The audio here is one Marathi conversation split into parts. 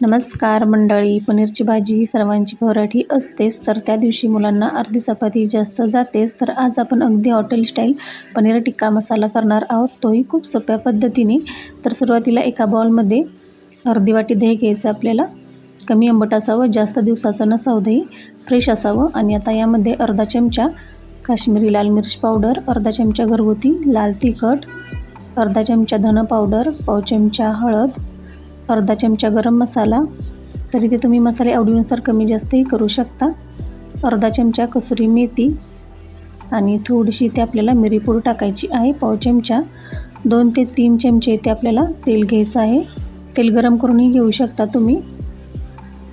नमस्कार मंडळी पनीरची भाजी ही सर्वांची फवराठी असतेच तर त्या दिवशी मुलांना अर्धी चपाती जास्त जातेच तर आज आपण अगदी हॉटेल स्टाईल पनीर टिक्का मसाला करणार आहोत. तोही खूप सोप्या पद्धतीने. तर सुरुवातीला एका बॉलमध्ये अर्धी वाटी दही घ्यायचं आपल्याला. कमी आंबट असावं जास्त दिवसाचं नसावं दही. फ्रेश असावं आणि आता यामध्ये अर्धा चमचा काश्मीरी लाल मिरच पावडर अर्धा चमचा घरगुती लाल तिखट अर्धा चमचा धन पावडर पाव चमचा हळद अर्धा चमचा गरम मसाला तरी ते तुम्ही मसाले आवडीनुसार कमी जास्तही करू शकता. अर्धा चमचा कसुरी मेथी आणि थोडीशी इथे आपल्याला मिरीपूड टाकायची आहे पाव चमचा. दोन ते तीन चमचे इथे आपल्याला तेल घ्यायचं आहे. तेल गरम करूनही घेऊ शकता तुम्ही.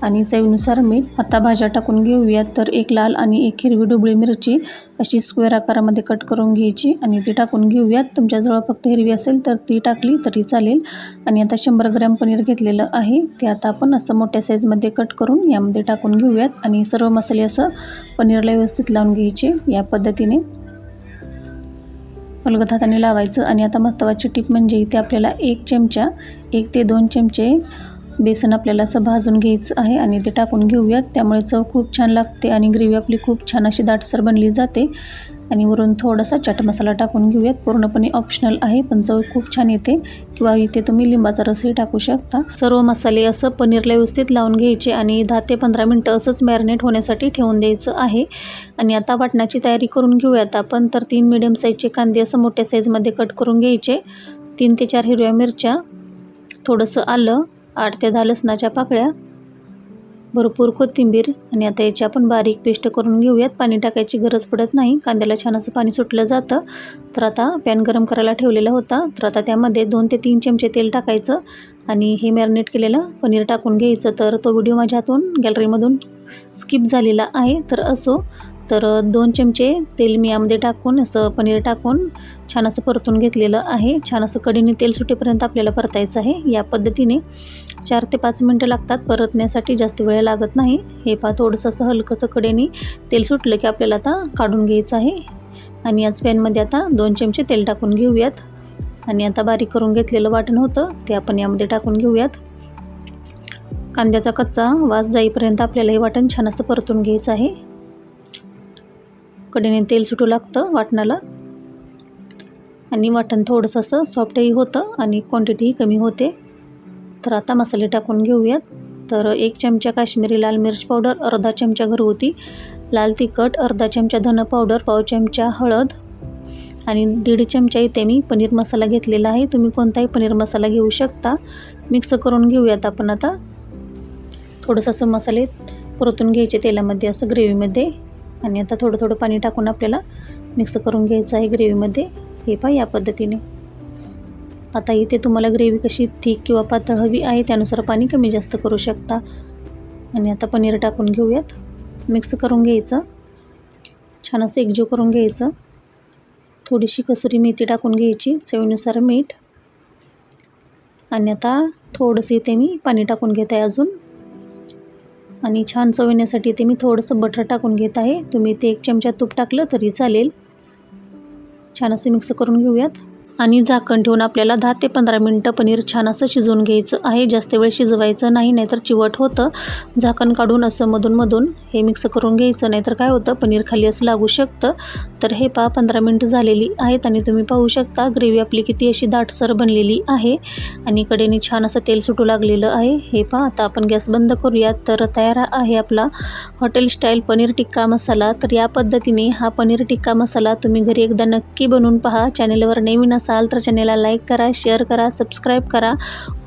आणि चवीनुसार मीठ. आता भाज्या टाकून घेऊयात तर एक लाल आणि एक हिरवी डोबळी मिरची अशी स्क्वेअर आकारामध्ये कट करून घ्यायची आणि ती टाकून घेऊयात तुमच्याजवळ फक्त हिरवी असेल तर ती टाकली तरी चालेल. आणि आता शंभर ग्रॅम पनीर घेतलेलं आहे. ते आता आपण असं मोठ्या साईजमध्ये कट करून यामध्ये टाकून घेऊयात. आणि सर्व मसाले असं पनीरला व्यवस्थित लावून घ्यायचे या पद्धतीने. अलगद हाताने लावायचं. आणि आता महत्त्वाची टीप म्हणजे इथे आपल्याला एक चमचा एक ते दोन चमचे बेसन आपल्याला असं भाजून घ्यायचं आहे आणि ते टाकून घेऊयात. त्यामुळे चव खूप छान लागते आणि ग्रेव्ही आपली खूप छान अशी दाटसर बनली जाते. आणि वरून थोडासा चाट मसाला टाकून घेऊयात. पूर्णपणे ऑप्शनल आहे पण चव खूप छान येते. किंवा इथे तुम्ही लिंबाचा रसही टाकू शकता. सर्व मसाले असं पनीरला व्यवस्थित लावून घ्यायचे आणि दहा ते पंधरा मिनटं असंच मॅरिनेट होण्यासाठी ठेवून द्यायचं आहे. आणि आता वाटणाची तयारी करून घेऊयात आपण. तर तीन मिडियम साईजचे कांदे असं मोठ्या साईजमध्ये कट करून घ्यायचे. तीन ते चार हिरव्या मिरच्या थोडंसं आलं आठ ते दहा लसणाच्या पाकळ्या भरपूर कोथिंबीर आणि आता याची आपण बारीक पेस्ट करून घेऊयात. पाणी टाकायची गरज पडत नाही. कांद्याला छान असं पाणी सुटलं जातं. तर आता पॅन गरम करायला ठेवलेला होता. तर आता त्यामध्ये दोन ते तीन चमचे तेल टाकायचं आणि हे मॅरिनेट केलेलं पनीर टाकून घ्यायचं. तर तो व्हिडिओ माझ्या हातून गॅलरीमधून स्किप झालेला आहे. तर असो तर दोन चमचे तेल मी यामध्ये टाकून असं पनीर टाकून छान असं परतून घेतलेलं आहे. छान असं कडीने तेल सुटेपर्यंत आपल्याला परतायचं आहे. या पद्धतीने चार ते पाच मिनटं लागतात परतण्यासाठी. जास्त वेळ लागत नाही. हे पा थोडंसं असं हलकंसं कडेने तेल सुटलं की आपल्याला आता काढून घ्यायचं आहे. आणि याच पॅनमध्ये आता दोन चमचे तेल टाकून घेऊयात. आणि आता बारीक करून घेतलेलं वाटण होतं ते आपण यामध्ये टाकून घेऊयात. कांद्याचा कच्चा वास जाईपर्यंत आपल्याला हे वाटण छान असं परतून घ्यायचं आहे. कडेने तेल सुटू लागतं वाटणाला. आणि वाटण थोडंसं असं सॉफ्टही होतं आणि क्वांटिटीही कमी होते. तर आता मसाले टाकून घेऊयात. तर एक चमचा काश्मीरी लाल मिरच पावडर अर्धा चमचा घरगुती लाल तिखट अर्धा चमचा धन पावडर पाव चमचा हळद आणि दीड चमचा इथे मी पनीर मसाला घेतलेला आहे. तुम्ही कोणताही पनीर मसाला घेऊ शकता. मिक्स करून घेऊयात आपण आता. थोडंसं असं मसाले परतून घ्यायचे तेलामध्ये असं ग्रेव्हीमध्ये आणि आता थोडं थोडं पाणी टाकून आपल्याला मिक्स करून घ्यायचं आहे ग्रेव्हीमध्ये. हे पहा या पद्धतीने. आता इथे तुम्हाला ग्रेव्ही कशी थिक किंवा पातळ हवी आहे त्यानुसार पाणी कमी जास्त करू शकता. आणि आता पनीर टाकून घेऊयात. मिक्स करून घ्यायचं. छान असं एकजीव करून घ्यायचं. थोडीशी कसुरी मेथी टाकून घ्यायची चवीनुसार मीठ. आणि आता थोडंसं इथे मी पाणी टाकून घेत आहे अजून. आणि छान चव ते मी थोडंसं बटर टाकून घेत आहे. तुम्ही ते एक चमचा तूप टाकलं तरी चालेल. छान असं मिक्स करून घेऊयात. आणि झाकण ठेवून आपल्याला दहा ते पंधरा मिनटं पनीर छान असं शिजवून घ्यायचं आहे. जास्त वेळ शिजवायचं नाही नाहीतर चिवट होतं. झाकण काढून असं मधून मधून हे मिक्स करून घ्यायचं नाहीतर काय होतं पनीर खाली असं लागू शकतं. तर हे पहा पंधरा मिनटं झालेली आहेत आणि तुम्ही पाहू शकता ग्रेव्ही आपली किती अशी दाटसर बनलेली आहे. आणि कडेने छान असं तेल सुटू लागलेलं आहे. हे पहा आता आपण गॅस बंद करूयात तर तयार आहे आपला हॉटेल स्टाईल पनीर टिक्का मसाला. तर या पद्धतीने हा पनीर टिक्का मसाला तुम्ही घरी एकदा नक्की बनवून पहा. चॅनेलवर नवीन असाल असाल तर चॅनेलला लाईक करा शेअर करा सबस्क्राईब करा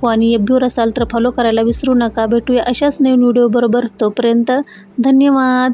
हो आणि एफबीवर असाल तर फॉलो करायला विसरू नका. भेटूया अशाच नवीन व्हिडिओबरोबर. तोपर्यंत धन्यवाद.